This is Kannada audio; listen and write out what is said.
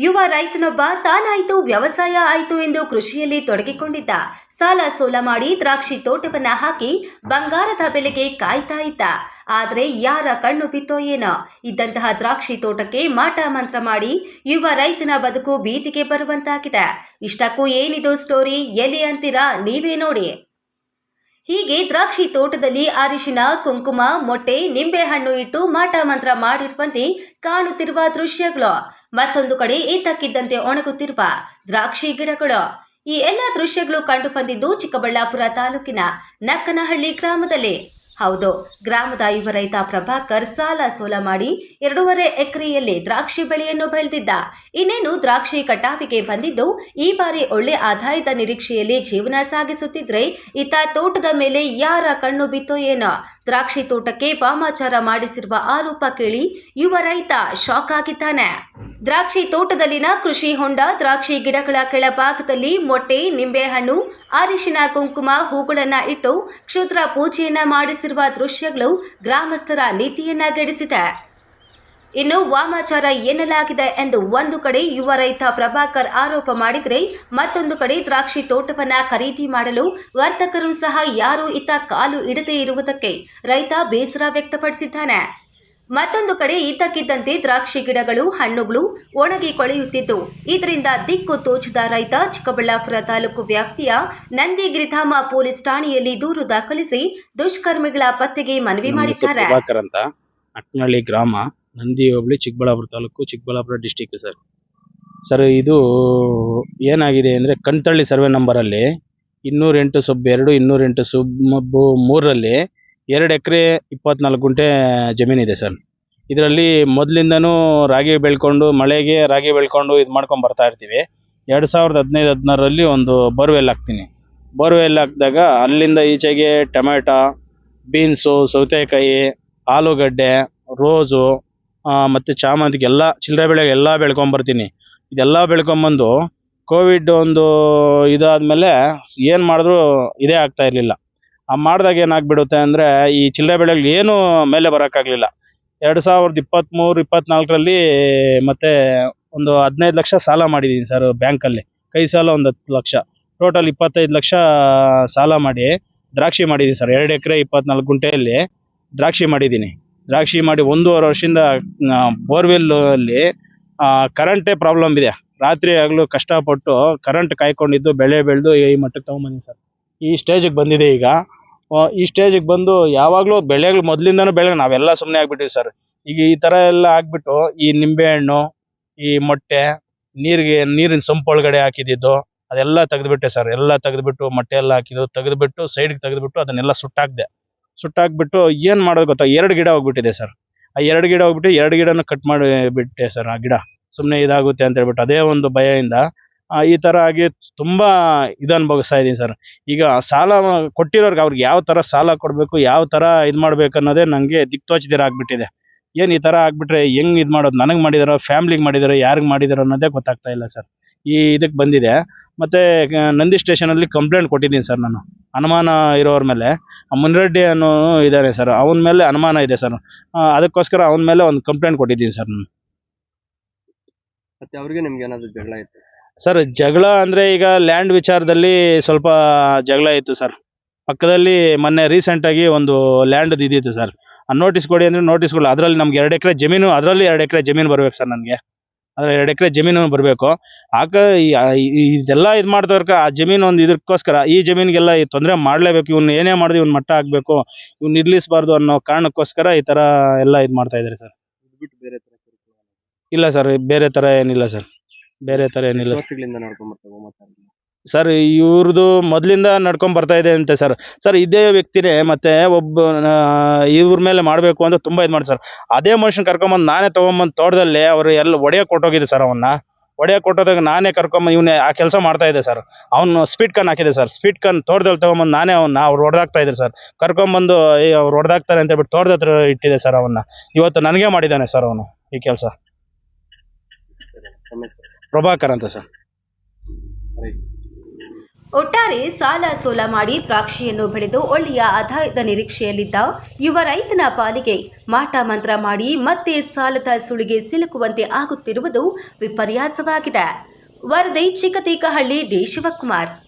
ಯುವ ರೈತನೊಬ್ಬ ತಾನಾಯಿತು, ವ್ಯವಸಾಯ ಆಯಿತು ಎಂದು ಕೃಷಿಯಲ್ಲಿ ತೊಡಗಿಕೊಂಡಿದ್ದ. ಸಾಲ ಸೋಲ ಮಾಡಿ ದ್ರಾಕ್ಷಿ ತೋಟವನ್ನ ಹಾಕಿ ಬಂಗಾರದ ಬೆಲೆಗೆ ಕಾಯ್ತಾ ಇದ್ದ. ಆದರೆ ಯಾರ ಕಣ್ಣು ಬಿತ್ತೋ ಏನೋ. ಇದ್ದಂತಹ ದ್ರಾಕ್ಷಿ ತೋಟಕ್ಕೆ ಮಾಟ ಮಂತ್ರ ಮಾಡಿ ಯುವ ರೈತನ ಬದುಕು ಬೀದಿಗೆ ಬರುವಂತಾಗಿದೆ. ಇಷ್ಟಕ್ಕೂ ಏನಿದು ಸ್ಟೋರಿ ಎಲ್ಲಿ ಅಂತೀರಾ ನೀವೇ ನೋಡಿ. ಹೀಗೆ ದ್ರಾಕ್ಷಿ ತೋಟದಲ್ಲಿ ಅರಿಶಿನ, ಕುಂಕುಮ, ಮೊಟ್ಟೆ, ನಿಂಬೆಹಣ್ಣು ಇಟ್ಟು ಮಾಟ ಮಂತ್ರ ಮಾಡಿರುವಂತೆ ಕಾಣುತ್ತಿರುವ ದೃಶ್ಯಗಳು. ಮತ್ತೊಂದು ಕಡೆ ಏತಕ್ಕಿದ್ದಂತೆ ಒಣಗುತ್ತಿರುವ ದ್ರಾಕ್ಷಿ ಗಿಡಗಳು. ಈ ಎಲ್ಲ ದೃಶ್ಯಗಳು ಕಂಡು ಬಂದಿದ್ದು ಚಿಕ್ಕಬಳ್ಳಾಪುರ ತಾಲೂಕಿನ ನಕ್ಕನಹಳ್ಳಿ ಗ್ರಾಮದಲ್ಲಿ. ಹೌದು, ಗ್ರಾಮದ ಯುವ ರೈತ ಪ್ರಭಾಕರ್ ಸಾಲ ಸೋಲ ಮಾಡಿ ಎರಡೂವರೆ ಎಕರೆಯಲ್ಲಿ ದ್ರಾಕ್ಷಿ ಬೆಳೆಯನ್ನು ಬೆಳೆದಿದ್ದ. ಇನ್ನೇನು ದ್ರಾಕ್ಷಿ ಕಟಾವಿಗೆ ಬಂದಿದ್ದು, ಈ ಬಾರಿ ಒಳ್ಳೆ ಆದಾಯದ ನಿರೀಕ್ಷೆಯಲ್ಲಿ ಜೀವನ ಸಾಗಿಸುತ್ತಿದ್ರೆ ಇತ ತೋಟದ ಮೇಲೆ ಯಾರ ಕಣ್ಣು ಬಿತ್ತೋ ಏನೋ. ದ್ರಾಕ್ಷಿ ತೋಟಕ್ಕೆ ವಾಮಾಚಾರ ಮಾಡಿಸಿರುವ ಆರೋಪ ಕೇಳಿ ಯುವ ರೈತ ಶಾಕ್ ಆಗಿದ್ದಾನೆ. ದ್ರಾಕ್ಷಿ ತೋಟದಲ್ಲಿನ ಕೃಷಿ ಹೊಂಡ ದ್ರಾಕ್ಷಿ ಗಿಡಗಳ ಕೆಳಭಾಗದಲ್ಲಿ ಮೊಟ್ಟೆ, ನಿಂಬೆಹಣ್ಣು, ಅರಿಶಿನ, ಕುಂಕುಮ, ಹೂಗಳನ್ನ ಇಟ್ಟು ಕ್ಷುದ್ರ ಪೂಜೆಯನ್ನ ಮಾಡಿಸಿರುವ ದೃಶ್ಯಗಳು ಗ್ರಾಮಸ್ಥರ ನೀತಿಯನ್ನ ಗೆಡಿಸಿದೆ ಇನ್ನು ವಾಮಾಚಾರ ಏನಲಾಗಿದೆ ಎಂದು ಒಂದು ಕಡೆ ಯುವ ರೈತ ಪ್ರಭಾಕರ್ ಆರೋಪ ಮಾಡಿದರೆ ಮತ್ತೊಂದು ಕಡೆ ದ್ರಾಕ್ಷಿ ತೋಟವನ್ನ ಖರೀದಿ ಮಾಡಲು ವರ್ತಕರು ಸಹ ಯಾರೂ ಇತ್ತ ಕಾಲು ಇಡದೇ ಇರುವುದಕ್ಕೆ ರೈತ ಬೇಸರ ವ್ಯಕ್ತಪಡಿಸಿದ್ದಾನೆ. ಮತ್ತೊಂದು ಕಡೆ ಇದ್ದಕ್ಕಿದ್ದಂತೆ ದ್ರಾಕ್ಷಿ ಗಿಡಗಳು ಹಣ್ಣುಗಳು ಒಣಗಿ ಕೊಳೆಯುತ್ತಿದ್ದು ಇದರಿಂದ ದಿಕ್ಕು ತೋಚದ ರೈತ ಚಿಕ್ಕಬಳ್ಳಾಪುರ ತಾಲೂಕು ವ್ಯಾಪ್ತಿಯ ನಂದಿಗಿರಿಧಾಮ ಪೊಲೀಸ್ ಠಾಣೆಯಲ್ಲಿ ದೂರು ದಾಖಲಿಸಿ ದುಷ್ಕರ್ಮಿಗಳ ಪತ್ತೆಗೆ ಮನವಿ ಮಾಡಿದ್ದಾರೆ. ಅಟ್ನಹಳ್ಳಿ ಗ್ರಾಮ ನಂದಿ ಹೋಬಳಿ Chikkaballapura taluk Chikkaballapura district sir. Sir ಇದು ಏನಾಗಿದೆ ಅಂದ್ರೆ ಕಣ್ತಳ್ಳಿ ಸರ್ವೆ ನಂಬರ್ ಅಲ್ಲಿ ಎಂಟು ಸಬ್ ಎರಡು ಇನ್ನೂರೆಂಟು ಸಬ್ ಮೂರರಲ್ಲಿ ಎರಡು ಎಕರೆ ಇಪ್ಪತ್ನಾಲ್ಕು ಗುಂಟೆ ಜಮೀನಿದೆ ಸರ್. ಇದರಲ್ಲಿ ಮೊದಲಿಂದನೂ ರಾಗಿ ಬೆಳ್ಕೊಂಡು, ಮಳೆಗೆ ರಾಗಿ ಬೆಳ್ಕೊಂಡು ಇದು ಮಾಡ್ಕೊಂಡು ಬರ್ತಾ ಇರ್ತೀವಿ. ಎರಡು ಸಾವಿರದ ಹದಿನೈದು, ಹದಿನಾರರಲ್ಲಿ ಒಂದು ಬೋರ್ವೆಲ್ ಹಾಕ್ತೀನಿ. ಬೋರ್ವೆಲ್ ಹಾಕಿದಾಗ ಅಲ್ಲಿಂದ ಈಚೆಗೆ ಟೊಮೆಟೊ ಬೀನ್ಸು, ಸೌತೆಕಾಯಿ, ಆಲೂಗಡ್ಡೆ, ರೋಸು ಮತ್ತು ಮತ್ತೆ ಚಾಮಂತಿಗೆ ಎಲ್ಲ ಚಿಲ್ಲರೆ ಬೆಳೆ ಎಲ್ಲ ಬೆಳ್ಕೊಂಬರ್ತೀನಿ ಇದೆಲ್ಲ ಬೆಳ್ಕೊಂಬಂದು ಕೋವಿಡ್ ಒಂದು ಇದಾದ್ಮೇಲೆ ಏನು ಮಾಡಿದ್ರು ಇದೇ ಆಗ್ತಾ ಇರಲಿಲ್ಲ. ಆ ಮಾಡಿದಾಗ ಏನಾಗ್ಬಿಡುತ್ತೆ ಅಂದ್ರೆ ಈ ಚಿಲ್ಲರೆ ಬೆಳೆಗಳು ಏನು ಮೇಲೆ ಬರೋಕ್ಕಾಗಲಿಲ್ಲ. ಎರಡು ಸಾವಿರದ ಇಪ್ಪತ್ತ್ಮೂರು ಇಪ್ಪತ್ತ್ನಾಲ್ಕರಲ್ಲಿ ಮತ್ತೆ ಒಂದು ಹದಿನೈದು ಲಕ್ಷ ಸಾಲ ಮಾಡಿದ್ದೀನಿ ಸರ್ ಬ್ಯಾಂಕಲ್ಲಿ. ಕೈ ಸಾಲ ಒಂದು ಹತ್ತು ಲಕ್ಷ. ಟೋಟಲ್ ಇಪ್ಪತ್ತೈದು ಲಕ್ಷ ಸಾಲ ಮಾಡಿ ದ್ರಾಕ್ಷಿ ಮಾಡಿದ್ದೀನಿ ಸರ್. ಎರಡು ಎಕರೆ ಇಪ್ಪತ್ನಾಲ್ಕು ಗುಂಟೆಯಲ್ಲಿ ದ್ರಾಕ್ಷಿ ಮಾಡಿದ್ದೀನಿ ದ್ರಾಕ್ಷಿ ಮಾಡಿ ಒಂದೂವರೆ ವರ್ಷದಿಂದ ಬೋರ್ವೆಲ್ ಅಲ್ಲಿ ಕರೆಂಟೇ ಪ್ರಾಬ್ಲಮ್ ಇದೆ. ರಾತ್ರಿ ಆಗಲೂ ಕಷ್ಟಪಟ್ಟು ಕರೆಂಟ್ ಕಾಯ್ಕೊಂಡಿದ್ದು, ಬೆಳೆ ಬೆಳೆದು ಈ ಮಟ್ಟಕ್ಕೆ ತೊಗೊಂಬಂದಿನಿ ಸರ್. ಈ ಸ್ಟೇಜಿಗೆ ಬಂದಿದೆ ಈಗ. ಆ, ಸ್ಟೇಜ್ಗೆ ಬಂದು ಯಾವಾಗಲೂ ಬೆಳೆಗಳು ಮೊದ್ಲಿಂದಾನೂ ಬೆಳೆ ನಾವೆಲ್ಲ ಸುಮ್ನೆ ಆಗ್ಬಿಟ್ಟಿವಿ ಸರ್ ಈಗ ಈ ತರ ಎಲ್ಲ ಆಗ್ಬಿಟ್ಟು ಈ ನಿಂಬೆಹಣ್ಣು ಈ ಮೊಟ್ಟೆ ನೀರಿಗೆ ನೀರಿನ ಸಂಪ್ ಒಳಗಡೆ ಹಾಕಿದ್ದು ಅದೆಲ್ಲ ತೆಗೆದ್ಬಿಟ್ಟೆ ಸರ್ ಎಲ್ಲ ತೆಗೆದ್ಬಿಟ್ಟು ಮೊಟ್ಟೆ ಎಲ್ಲ ಹಾಕಿದ್ದು ತೆಗೆದ್ಬಿಟ್ಟು ಸೈಡ್ಗೆ ತೆಗೆದ್ಬಿಟ್ಟು ಅದನ್ನೆಲ್ಲ ಸುಟ್ಟಾಕ್ದೆ. ಸುಟ್ಟಾಕ್ಬಿಟ್ಟು ಏನ್ ಮಾಡೋದು ಗೊತ್ತಾ? ಎರಡು ಗಿಡ ಹೋಗ್ಬಿಟ್ಟಿದೆ ಸರ್ ಆ ಎರಡು ಗಿಡ ಹೋಗ್ಬಿಟ್ಟು ಎರಡು ಗಿಡನ ಕಟ್ ಮಾಡಿ ಬಿಟ್ಟೆ ಸರ್ ಆ ಗಿಡ. ಸುಮ್ಮನೆ ಇದಾಗುತ್ತೆ ಅಂತ ಹೇಳ್ಬಿಟ್ಟು ಅದೇ ಒಂದು ಭಯದಿಂದ ಈ ತರ ಆಗಿ ತುಂಬಾ ಇದು ಅನುಭವಿಸ್ತಾ ಇದ್ದೀನಿ ಸರ್. ಈಗ ಸಾಲ ಕೊಟ್ಟಿರೋರಿಗೆ ಅವ್ರಿಗೆ ಯಾವ ತರ ಸಾಲ ಕೊಡಬೇಕು, ಯಾವ ತರ ಇದು ಮಾಡ್ಬೇಕು ಅನ್ನೋದೇ ನನಗೆ ದಿಕ್ತೋಚದಿರ ಆಗ್ಬಿಟ್ಟಿದೆ. ಏನು ಈ ತರ ಆಗ್ಬಿಟ್ರೆ ಹೆಂಗ್ ಇದು ಮಾಡೋದು, ನನಗೆ ಮಾಡಿದಾರೋ, ಫ್ಯಾಮಿಲಿಗೆ ಮಾಡಿದಾರೋ, ಯಾರಿಗೆ ಮಾಡಿದಾರೋ ಅನ್ನೋದೇ ಗೊತ್ತಾಗ್ತಾ ಇಲ್ಲ ಸರ್. ಈ ಇದಕ್ಕೆ ಬಂದಿದೆ. ಮತ್ತೆ ನಂದಿ ಸ್ಟೇಷನಲ್ಲಿ ಕಂಪ್ಲೇಂಟ್ ಕೊಟ್ಟಿದ್ದೀನಿ ಸರ್ ನಾನು. ಅನುಮಾನ ಇರೋರ ಮೇಲೆ. ಮುನಿರೆಡ್ಡಿ ಅನ್ನೋ ಇದ್ದಾನೆ ಸರ್. ಅವನ ಮೇಲೆ ಅನುಮಾನ ಇದೆ ಸರ್. ಅದಕ್ಕೋಸ್ಕರ ಅವನ ಮೇಲೆ ಒಂದು ಕಂಪ್ಲೇಂಟ್ ಕೊಟ್ಟಿದ್ದೀನಿ ಸರ್ ನಾನು. ಮತ್ತೆ ಅವ್ರಿಗೆ ನಿಮ್ಗೆ ಏನಾದ್ರು ಜಗಳ ಇತ್ತು? ಸರ್ ಜಗಳ ಅಂದರೆ ಈಗ ಲ್ಯಾಂಡ್ ವಿಚಾರದಲ್ಲಿ ಸ್ವಲ್ಪ ಜಗಳ ಇತ್ತು ಸರ್ ಪಕ್ಕದಲ್ಲಿ ಮೊನ್ನೆ ರೀಸೆಂಟಾಗಿ ಒಂದು ಲ್ಯಾಂಡ್ ಇದಿತ್ತು ಸರ್ ಆ ನೋಟಿಸ್ ಕೊಡಿ ಅಂದರೆ ಕೊಡಿ ಅದರಲ್ಲಿ ನಮ್ಗೆ ಎರಡು ಎಕರೆ ಜಮೀನು ಅದರಲ್ಲಿ ಎರಡು ಎಕರೆ ಜಮೀನು ಬರ್ಬೇಕು ಸರ್ ನನಗೆ. ಅದ್ರ ಎರಡು ಎಕರೆ ಜಮೀನು ಬರಬೇಕು. ಆಕ ಈ- ಈ- ಇದೆಲ್ಲ ಇದು ಮಾಡ್ದವ್ರಕ ಆ ಜಮೀನು ಒಂದು ಇದಕ್ಕೋಸ್ಕರ ಈ ಜಮೀನಿಗೆಲ್ಲ ತೊಂದರೆ ಮಾಡಲೇಬೇಕು. ಇವ್ನು ಏನೇ ಮಾಡಿದ್ರು ಇವ್ನು ಮಟ್ಟ ಆಗಬೇಕು. ಇವ್ನು ನಿಲ್ಲಿಸಬಾರ್ದು ಅನ್ನೋ ಕಾರಣಕ್ಕೋಸ್ಕರ ಈ ಥರ ಎಲ್ಲ ಇದು ಮಾಡ್ತಾ ಇದ್ದಾರೆ ಸರ್ ಬಿಟ್ಟು ಬೇರೆ ತರ ಇಲ್ಲ ಸರ್ ಬೇರೆ ಥರ ಏನಿಲ್ಲ ಸರ್ ಬೇರೆ ತರ ಏನಿಲ್ಲ. ವರ್ಷಗಳಿಂದ ನಡ್ಕೊಂಡ್ ಬರ್ತಾವೆ ಹೋಮಾಚಾರ ಸರ್ ಇವ್ರದ್ದು ಮೊದಲಿಂದ ನಡ್ಕೊಂಡ್ ಬರ್ತಾ ಇದೆ ಅಂತೆ ಸರ್ ಸರ್ ಇದೇ ವ್ಯಕ್ತಿನೇ ಮತ್ತೆ ಒಬ್ಬ ಆ, ಇವ್ರ ಮೇಲೆ ಮಾಡಬೇಕು ಅಂತ ತುಂಬಾ ಇದು ಮಾಡಿ ಸರ್ ಅದೇ ಮನುಷ್ಯನ್ ಕರ್ಕೊಂಬಂದು ನಾನೇ ತಗೊಂಬಂದ್ ತೋಟದಲ್ಲಿ ಅವ್ರು ಎಲ್ಲ ಒಡೆಯ ಕೊಟ್ಟೋಗಿದೆ ಸರ್ ಅವನ್ನ ಒಡೆಯ ಕೊಟ್ಟೋದಾಗ ನಾನೇ ಕರ್ಕೊಂಬ ಇವನೇ ಆ ಕೆಲಸ ಮಾಡ್ತಾ ಇದೆ ಸರ್ ಅವನು ಸ್ಪೀಡ್ ಕನ್ ಹಾಕಿದೆ ಸರ್ ಸ್ಪೀಡ್ ಕನ್ ತೋಟದಲ್ಲಿ ತಗೊಂಬಂದ್ ನಾನೇ ಅವನ್ನ ಅವ್ರು ಹೊಡೆದಾಕ್ತಾ ಇದ್ರು ಸರ್ ಕರ್ಕೊಂಬಂದು ಏ ಅವ್ರು ಹೊಡೆದಾಕ್ತಾರೆ ಅಂತ ಹೇಳ್ಬಿಟ್ಟು ತೋಟದ ಹತ್ರ ಇಟ್ಟಿದೆ ಸರ್ ಅವನ್ನ ಇವತ್ತು ನನಗೆ ಮಾಡಿದ್ದಾನೆ ಸರ್ ಅವನು ಈ ಕೆಲಸ. ಪ್ರಭಾಕರ್ ಅಂತ ಸರ್. ಒಟ್ಟಾರೆ ಸಾಲ ಸೋಲ ಮಾಡಿ ದ್ರಾಕ್ಷಿಯನ್ನು ಬೆಳೆದು ಒಳ್ಳೆಯ ಆದಾಯದ ನಿರೀಕ್ಷೆಯಲ್ಲಿದ್ದ ಯುವ ರೈತನ ಪಾಲಿಗೆ ಮಾಟ ಮಂತ್ರ ಮಾಡಿ ಮತ್ತೆ ಸಾಲದ ಸುಳಿಗೆ ಸಿಲುಕುವಂತೆ ಆಗುತ್ತಿರುವುದು ವಿಪರ್ಯಾಸವಾಗಿದೆ. ವರದಿ ಚಿಕ್ಕತೀಕಹಳ್ಳಿ ಡಿ. ಶಿವಕುಮಾರ್.